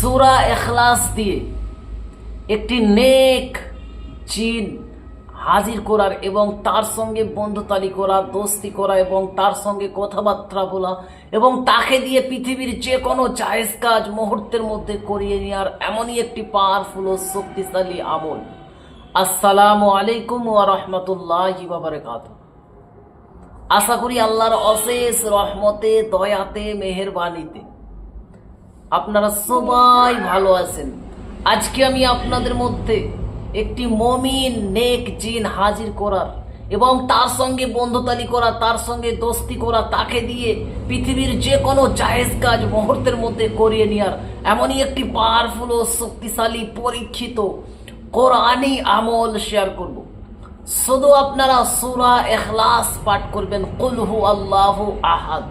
সুরা এখলাস দিয়ে একটি নেক জিন হাজির করার এবং তার সঙ্গে বন্ধুতালি করা, দোস্তি করা এবং তার সঙ্গে কথাবার্তা বলা এবং তাকে দিয়ে পৃথিবীর যে কোনো জায়েজ কাজ মুহূর্তের মধ্যে করিয়ে নেওয়ার এমনই একটি পাওয়ারফুল ও শক্তিশালী আমল। আসসালামু আলাইকুম ওয়া রাহমাতুল্লাহি ওয়া আশা করি আল্লাহর অশেষ রহমতে, দয়াতে, মেহেরবানিতে আপনারা সবাই ভালো আছেন। আজকে আমি আপনাদের মধ্যে একটি মমিন নেক জিন হাজির করার এবং তার সঙ্গে বন্ধতালি করা, তার সঙ্গে দোস্তি করা, তাকে দিয়ে পৃথিবীর যে কোনো জায়েজ কাজ মুহূর্তের মধ্যে করিয়ে নেওয়ার এমনই একটি পাওয়ারফুল ও শক্তিশালী, পরীক্ষিত কোরআনই আমল শেয়ার করব। শুধু আপনারা সুরা এখলাস পাঠ করবেন। কুলহু আল্লাহু আহাদ।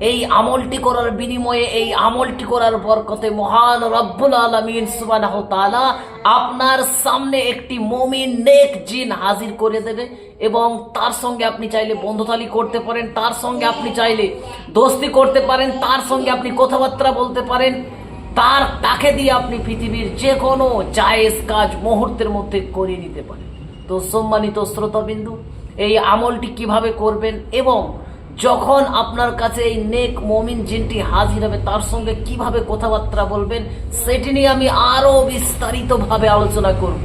এই আমলটি করার বিনিময়ে, এই আমলটি করার বরকতে মহান রব্বুল আলমিন সুবাহ তালা আপনার সামনে একটি মমিন নেক জিন হাজির করে দেবে এবং তার সঙ্গে আপনি চাইলে বন্ধুতালি করতে পারেন, তার সঙ্গে আপনি চাইলে দোস্তি করতে পারেন, তার সঙ্গে আপনি কথাবার্তা বলতে পারেন। তার তাকে দিয়ে আপনি পৃথিবীর যে কোনো জায়েজ কাজ মুহূর্তের মধ্যে করিয়ে নিতে পারেন। তো সম্মানিত শ্রোতাবিন্দু, এই আমলটি কীভাবে করবেন এবং যখন আপনার কাছে এই নেক মমিন জিনটি হাজির হবে, তার সঙ্গে কীভাবে কথাবার্তা বলবেন, সেটি নিয়ে আমি আরও বিস্তারিতভাবে আলোচনা করব।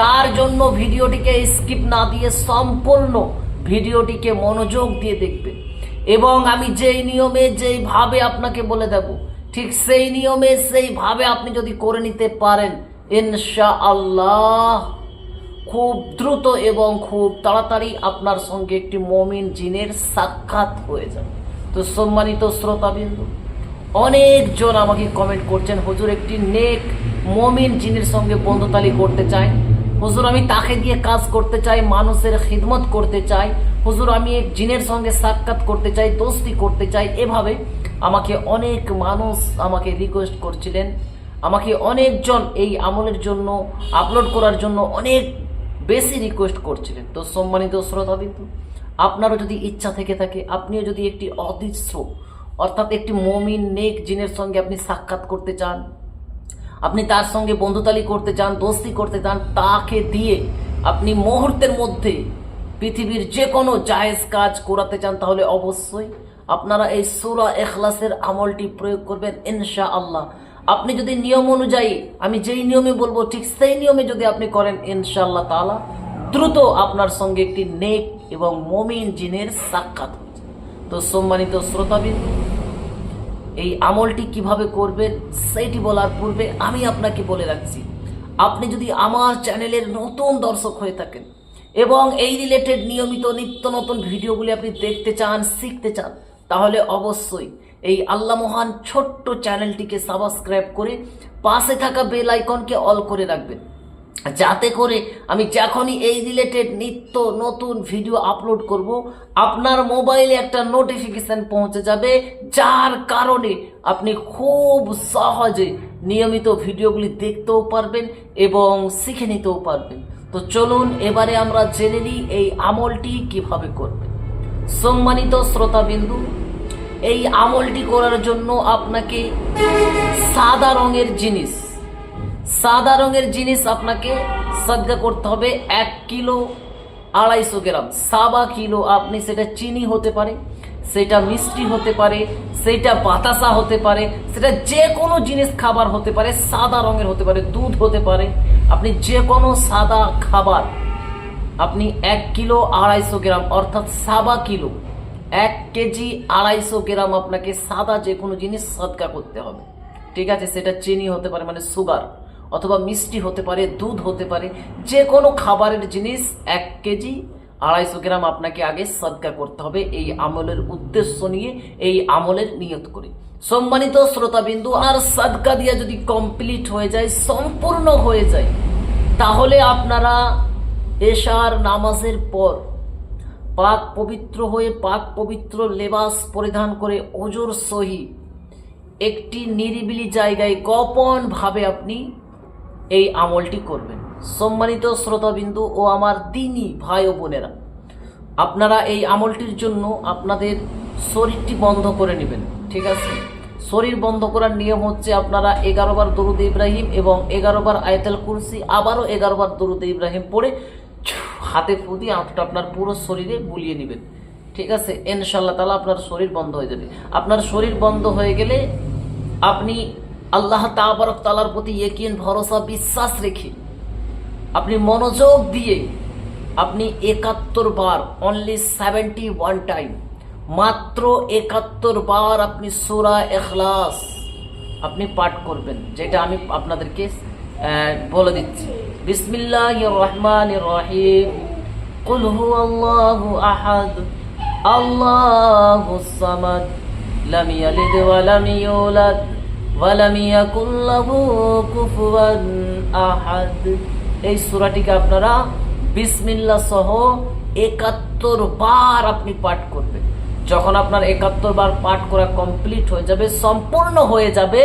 তার জন্য ভিডিওটিকে স্কিপ না দিয়ে সম্পূর্ণ ভিডিওটিকে মনোযোগ দিয়ে দেখবেন। এবং আমি যেই নিয়মে, যেইভাবে আপনাকে বলে দেব, ঠিক সেই নিয়মে, সেইভাবে আপনি যদি করে নিতে পারেন ইনশা আল্লাহ খুব দ্রুত এবং খুব তাড়াতাড়ি আপনার সঙ্গে একটি মমিন জিনের সাক্ষাৎ হয়ে যাবে। তো সম্মানিত শ্রোতাবিন্দু অনেকজন আমাকে কমেন্ট করছেন, হুজুর, একটি নেক মমিন জিনের সঙ্গে বন্ধুতালি করতে চাই। হুজুর, আমি তাকে দিয়ে কাজ করতে চাই, মানুষের খিদমত করতে চাই। হুজুর, আমি এক জিনের সঙ্গে সাক্ষাৎ করতে চাই, দোস্তি করতে চাই। এভাবে আমাকে অনেক মানুষ আমাকে রিকোয়েস্ট করছিলেন। আমাকে অনেকজন এই আমলের জন্য আপলোড করার জন্য অনেক বেশি রিকোয়েস্ট করছিলেন। তো সম্মানিত শ্রোতাবিন্দু আপনারও যদি ইচ্ছা থেকে থাকে, আপনিও যদি একটি অদৃশ্য, অর্থাৎ একটি মমিন নেক জিনের সঙ্গে আপনি সাক্ষাৎ করতে চান, আপনি তার সঙ্গে বন্ধুতালি করতে চান, দোস্তি করতে চান, তাকে দিয়ে আপনি মুহূর্তের মধ্যে পৃথিবীর যে কোনো জায়েজ কাজ করাতে চান, তাহলে অবশ্যই আপনারা এই সুরা এখলাসের আমলটি প্রয়োগ করবেন ইনশা আল্লাহ আপনি যদি নিয়ম অনুযায়ী, আমি যেই নিয়মে বলব, ঠিক সেই নিয়মে যদি আপনি করেন, ইনশাআল্লাহ তাআলা দ্রুত আপনার সঙ্গে একটি নেক এবং মমিন জিনের সাক্ষাৎ তো সম্মানিত শ্রোতাবিন্দু, এই আমলটি কীভাবে করবেন, সেইটি বলার পূর্বে আমি আপনাকে বলে রাখছি, আপনি যদি আমার চ্যানেলের নতুন দর্শক হয়ে থাকেন এবং এই রিলেটেড নিয়মিত নিত্য নতুন ভিডিওগুলি আপনি দেখতে চান, শিখতে চান, তাহলে অবশ্যই এই আল্লাহ মহান ছোট্ট চ্যানেলটিকে সাবস্ক্রাইব করে পাশে থাকা বেল আইকনকে অল করে রাখবেন। যাতে করে আমি যখনই এই রিলেটেড নিত্য নতুন ভিডিও আপলোড করব, আপনার মোবাইলে একটা নোটিফিকেশন পৌঁছে যাবে, যার কারণে আপনি খুব সহজে নিয়মিত ভিডিওগুলি দেখতেও পারবেন এবং শিখে নিতেও পারবেন। তো চলুন এবারে আমরা জেনে নিই এই আমলটি কীভাবে করবেন। সম্মানিত শ্রোতাবিন্দু এই আমলটি করার জন্য আপনাকে সাদা রঙের জিনিস, সাদা রঙের জিনিস আপনাকে সজ্জা করতে হবে এক কিলো আড়াইশো গ্রাম। সাবা কিলো, আপনি সেটা চিনি হতে পারে, সেটা মিষ্টি হতে পারে, সেটা বাতাসা হতে পারে, সেটা যে কোনো জিনিস খাবার হতে পারে, সাদা রঙের হতে পারে, দুধ হতে পারে, আপনি যে কোনো সাদা খাবার, আপনি এক কিলো আড়াইশো গ্রাম, অর্থাৎ সাবা কিলো এক কেজি আড়াইশো গ্রাম আপনাকে সাদা যে কোনো জিনিস সদকা করতে হবে। ঠিক আছে, সেটা চিনি হতে পারে মানে সুগার অথবা মিষ্টি হতে পারে, দুধ হতে পারে, যে কোনো খাবারের জিনিস এক কেজি আড়াইশো গ্রাম আপনাকে আগে সদকা করতে হবে। এই আমলের উদ্দেশ্য নিয়ে, এই আমলের নিয়ত করে। সম্মানিত শ্রোতাবিন্দু আর সদকা দিয়া যদি কমপ্লিট হয়ে যায়, সম্পূর্ণ হয়ে যায়, তাহলে আপনারা এশার নামাজের পর পাক পবিত্র হয়ে পাক পবিত্র লেবাস পরিধান করে ওজোর সহি। একটি নিরিবিলি জায়গায় গোপন ভাবে আপনি এই আমলটি করবেন। সম্মানিত শ্রোতাবিন্দু ও আমার দিনই ভাই ও বোনেরা, আপনারা এই আমলটির জন্য আপনাদের শরীরটি বন্ধ করে নেবেন, ঠিক আছে? শরীর বন্ধ করার নিয়ম হচ্ছে আপনারা এগারো বার দরুদ ইব্রাহিম এবং এগারো বার আয়তাল কুরসি, আবারও এগারো বার দরুদ ইব্রাহিম পড়ে হাতে ফু দিয়ে আপনার পুরো শরীরে বুলিয়ে নেবেন। ঠিক আছে? ইনশাল্লাহ তালা আপনার শরীর বন্ধ হয়ে যাবে। আপনার শরীর বন্ধ হয়ে গেলে আপনি আল্লাহ তাবারক তালার প্রতি একিন ভরসা, বিশ্বাস রেখে আপনি মনোযোগ দিয়ে আপনি একাত্তর বার অনলি সেভেন্টি ওয়ান টাইম মাত্র একাত্তর বার আপনি সুরা এখলাস আপনি পাঠ করবেন, যেটা আমি আপনাদেরকে বলে দিচ্ছি। বিসমিল্লাহ রহমান রহিম قل هو الله أحد الله الصمد لم يلد ولم يولد ولم يكن له كفوا أحد এই সূরাটিকে আপনারা বিসমিল্লাহ সহ একাত্তর বার আপনি পাঠ করবেন যখন আপনার একাত্তর বার পাঠ করা কমপ্লিট হয়ে যাবে সম্পূর্ণ হয়ে যাবে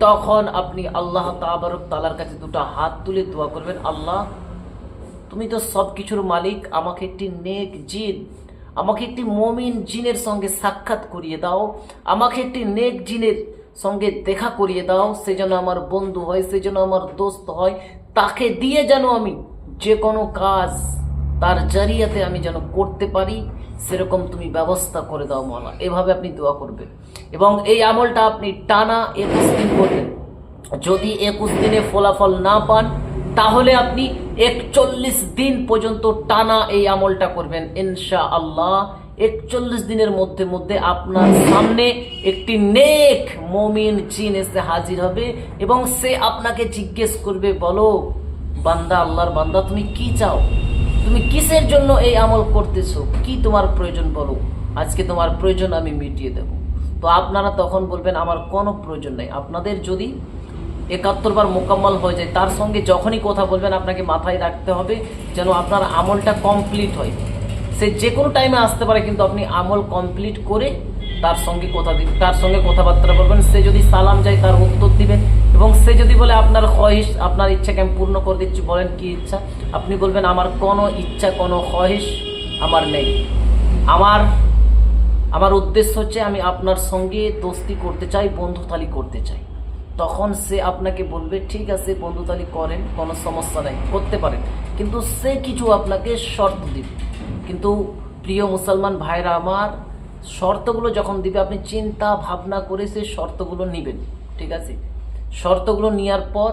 তখন আপনি আল্লাহ তাবারক তালার কাছে দুটো হাত তুলে দোয়া করবেন, আল্লাহ, তুমি তো সব কিছুর মালিক, আমাকে একটি নেক জিন, আমাকে একটি মমিন জিনের সঙ্গে সাক্ষাৎ করিয়ে দাও, আমাকে একটি নেক জিনের সঙ্গে দেখা করিয়ে দাও, সে যেন আমার বন্ধু হয়, সে যেন আমার দোস্ত হয়, তাকে দিয়ে যেন আমি যে কোনো কাজ তার জারিয়াতে আমি যেন করতে পারি। সেরকম তুমি ব্যবস্থা করে দাও মালা এভাবে আপনি দোয়া করবেন। এবং এই আমলটা আপনি টানা একুশ দিন করবেন। যদি একুশ দিনে ফলাফল না পান, তাহলে আপনি একচল্লিশ দিন পর্যন্ত টানা এই আমলটা করবেন। ইনশা আল্লাহ একচল্লিশ দিনের মধ্যে মধ্যে আপনার সামনে একটি নেক মমিন চিন এসে হাজির হবে এবং সে আপনাকে জিজ্ঞেস করবে, বলো, বান্দা, আল্লাহর বান্দা, তুমি কি চাও? তুমি কিসের জন্য এই আমল করতেছো? কি তোমার প্রয়োজন বলো? আজকে তোমার প্রয়োজন আমি মিটিয়ে দেব। তো আপনারা তখন বলবেন, আমার কোনো প্রয়োজন নেই। আপনাদের যদি একাত্তরবার মোকাম্মল হয়ে যায়, তার সঙ্গে যখনই কথা বলবেন, আপনাকে মাথায় রাখতে হবে যেন আপনার আমলটা কমপ্লিট হয়। সে যে কোনো টাইমে আসতে পারে, কিন্তু আপনি আমল কমপ্লিট করে তার সঙ্গে কথা তার সঙ্গে কথাবার্তা বলবেন। সে যদি সালাম যায়, তার উত্তর দিবেন। এবং সে যদি বলে, আপনার খহিস আপনার ইচ্ছাকে আমি পূর্ণ করে দিচ্ছি, বলেন, কি ইচ্ছা? আপনি বলবেন, আমার কোনো ইচ্ছা, কোনো খহিস আমার নেই। আমার আমার উদ্দেশ্য হচ্ছে, আমি আপনার সঙ্গে দোস্তি করতে চাই, বন্ধুতালি করতে চাই। তখন সে আপনাকে বলবে, ঠিক আছে, বন্ধুতালি করেন, কোনো সমস্যা নেই, করতে পারেন। কিন্তু সে কিছু আপনাকে শর্ত দিবে। কিন্তু প্রিয় মুসলমান ভাইরা আমার শর্তগুলো যখন দিবে, আপনি চিন্তা, ভাবনা করে সে শর্তগুলো নেবেন, ঠিক আছে? শর্তগুলো নেওয়ার পর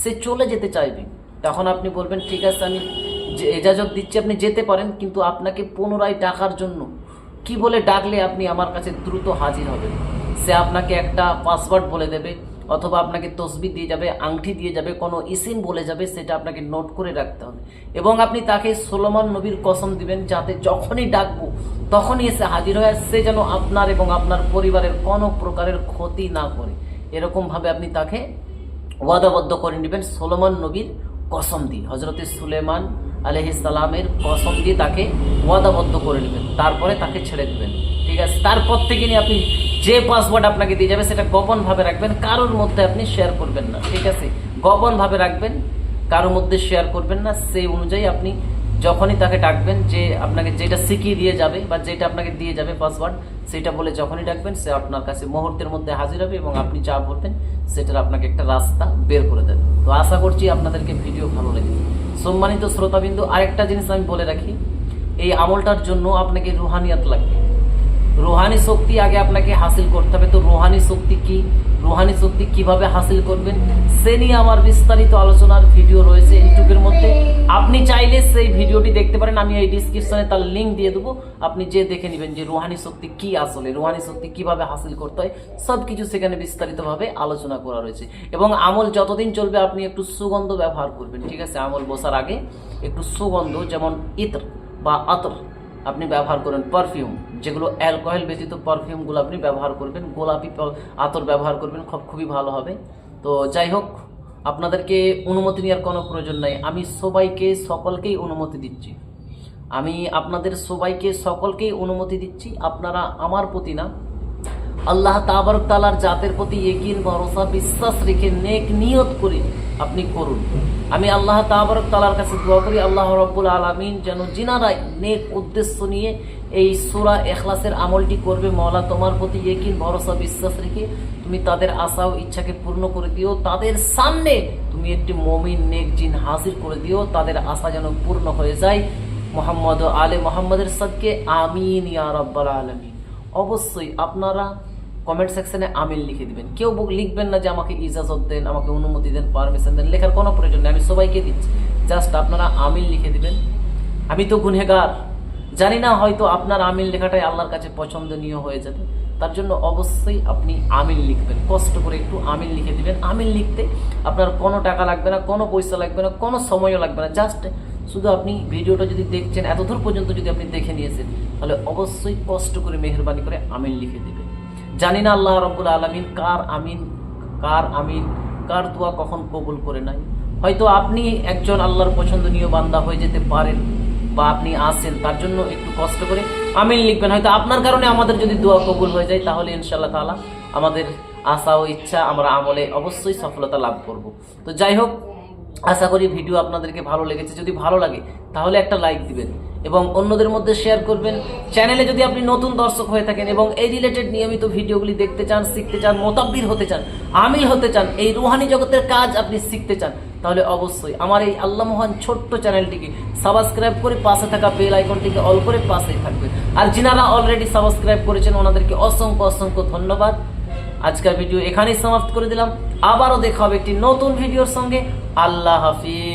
সে চলে যেতে চাইবে। তখন আপনি বলবেন, ঠিক আছে, আমি এজাজত দিচ্ছি, আপনি যেতে পারেন, কিন্তু আপনাকে পুনরায় ডাকার জন্য কি বলে ডাকলে আপনি আমার কাছে দ্রুত হাজির হবেন? সে আপনাকে একটা পাসওয়ার্ড বলে দেবে, অথবা আপনাকে তসবি দিয়ে যাবে আংটি দিয়ে যাবে, কোনো ইসিম বলে যাবে, সেটা আপনাকে নোট করে রাখতে হবে। এবং আপনি তাকে সোলোমান নবীর কসম দিবেন যাতে যখনই ডাকবো, তখনই এসে হাজির হয় সে যেন আপনার এবং আপনার পরিবারের কোনো প্রকারের ক্ষতি না করে। এরকমভাবে আপনি তাকে ওয়াদাবদ্ধ করে নেবেন, সোলোমান নবীর কসম দিয়ে হজরতে সুলেমান আলহি সালামের কসম দিয়ে তাকে ওয়াদাবদ্ধ করে নেবেন, তারপরে তাকে ছেড়ে দেবেন। ঠিক আছে? তারপর থেকে নিয়ে আপনি যে পাসওয়ার্ড আপনাকে দিয়ে যাবে, সেটা গোপনভাবে রাখবেন, কারোর মধ্যে আপনি শেয়ার করবেন না। ঠিক আছে? গোপনভাবে রাখবেন কারোর মধ্যে শেয়ার করবেন না। সেই অনুযায়ী আপনি যখনই তাকে ডাকবেন যে আপনাকে যেটা শিখিয়ে দিয়ে যাবে বা যেটা আপনাকে দিয়ে যাবে পাসওয়ার্ড সেটা বলে যখনই ডাকবেন, সে আপনার কাছে মুহূর্তের মধ্যে হাজির হবে এবং আপনি যা বলবেন, সেটার আপনাকে একটা রাস্তা বের করে দেবে। তো আশা করছি আপনাদেরকে ভিডিও ভালো লেগেছে। সম্মানিত শ্রোতাবিন্দু, আরেকটা জিনিস আমি বলে রাখি, এই আমলটার জন্য আপনাকে রুহানিয়াত লাগবে। রুহানি শক্তি আগে আপনাকে হাসিল করতে হবে। তো রুহানি শক্তি কি? রুহানি শক্তি কীভাবে হাসিল করবেন? সে নিয়ে আমার বিস্তারিত আলোচনার ভিডিও রয়েছে ইউটিউবের মধ্যে। আপনি চাইলে সেই ভিডিওটি দেখতে পারেন, আমি এই ডিসক্রিপশনে তার লিঙ্ক দিয়ে দেবো। আপনি যে দেখে নেবেন যে রুহানি শক্তি কি আসলে, রুহানি শক্তি কীভাবে হাসিল করতে হয় সব কিছু সেখানে বিস্তারিতভাবে আলোচনা করা রয়েছে। এবং আমল যতদিন চলবে, আপনি একটু সুগন্ধ ব্যবহার করবেন, ঠিক আছে? আমল বসার আগে একটু সুগন্ধ, যেমন ইত্র বা আতর। আপনি ব্যবহার করেন পারফিউম যেগুলো অ্যালকোহল ব্যতীত পারফিউমগুলো আপনি ব্যবহার করবেন, গোলাপি আতর ব্যবহার করবেন, খুব, খুবই ভালো হবে। তো যাই হোক, আপনাদেরকে অনুমতি নেওয়ার কোনো প্রয়োজন নাই। আমি সবাইকে, সকলকেই অনুমতি দিচ্ছি। আমি আপনাদের সবাইকে, সকলকেই অনুমতি দিচ্ছি। আপনারা আমার প্রতি না আল্লাহ তাবারক তালার জাতের প্রতি একিন, ভরসা, বিশ্বাস রেখে নেক নিয়ত করে আপনি করুন। আমি আল্লাহ তাবারক তালার কাছে দোয়া করি, আল্লাহ রব্বুল আলমিন যেন জিনারাই নেক উদ্দেশ্য নিয়ে এই সুরা এখলাসের আমলটি করবে, মওলা তোমার প্রতি একিন, ভরসা, বিশ্বাস রেখে তুমি তাদের আশা ও ইচ্ছাকে পূর্ণ করে দিও, তাদের সামনে তুমি একটি মমিন নেক জিন হাজির করে দিও, তাদের আশা যেন পূর্ণ হয়ে যায়। মোহাম্মদ আলে মোহাম্মদের সাদকে আমিন ইয়া রব্বাল আলমিন। অবশ্যই আপনারা কমেন্ট সেকশনে আমিন লিখে দিবেন। কেউ লিখবেন না যে আমাকে ইজাজত দেন, আমাকে অনুমতি দেন পারমিশন দেন, লেখার কোনো প্রয়োজন নেই। আমি সবাইকে দিচ্ছি। জাস্ট আপনারা আমিন লিখে দিবেন। আমি তো গুনহেগার। জানি না হয়তো আপনার আমিন লেখাটাই আল্লাহর কাছে পছন্দনীয় হয়ে যাবে। তার জন্য অবশ্যই আপনি আমিন লিখবেন। কষ্ট করে একটু আমিন লিখে দিবেন। আমিন লিখতে আপনার কোনো টাকা লাগবে না, কোনো পয়সা লাগবে না, কোনো সময়ও লাগবে না। জাস্ট শুধু আপনি ভিডিওটা যদি দেখছেন, এতদূর পর্যন্ত যদি আপনি দেখে নিয়েছেন, তাহলে অবশ্যই কষ্ট করে মেহরবানি করে আমিন লিখে দিবেন। জানি না আল্লাহ রব্বুল আলমিন কার আমিন কার আমিন, কার দোয়া কখন কবুল করে নাই। হয়তো আপনি একজন আল্লাহর পছন্দনীয় বান্দা হয়ে যেতে পারেন বা আপনি আসেন তার জন্য একটু কষ্ট করে আমিন লিখবেন। হয়তো আপনার কারণে আমাদের যদি দোয়া কবুল হয়ে যায়, তাহলে ইনশাল্লাহ তাআলা আমাদের আশা ও ইচ্ছা, আমরা আমলে অবশ্যই সফলতা লাভ করব। তো যাই হোক আশা করি ভিডিও আপনাদেরকে ভালো লেগেছে। যদি ভালো লাগে, তাহলে একটা লাইক দিবেন এবং অন্যদের মধ্যে শেয়ার করবেন। চ্যানেলে যদি আপনি নতুন দর্শক হয়ে থাকেন এবং এই রিলেটেড নিয়মিত ভিডিওগুলি দেখতে চান, শিখতে চান, মোতাব্বির হতে চান, আমিল হতে চান, এই রুহানি জগতের কাজ আপনি শিখতে চান, তাহলে অবশ্যই আমার এই আল্লাহ মহান ছোট্ট চ্যানেলটিকে সাবস্ক্রাইব করে পাশে থাকা বেল আইকনটিকে অল করে পাশেই থাকবেন। আর যিনারা অলরেডি সাবস্ক্রাইব করেছেন, ওনাদেরকে অসংখ্য অসংখ্য ধন্যবাদ। আজকের ভিডিও এখানেই সমাপ্ত করে দিলাম। আবারও দেখা হবে একটি নতুন ভিডিওর সঙ্গে। আল্লাহ হাফিজ।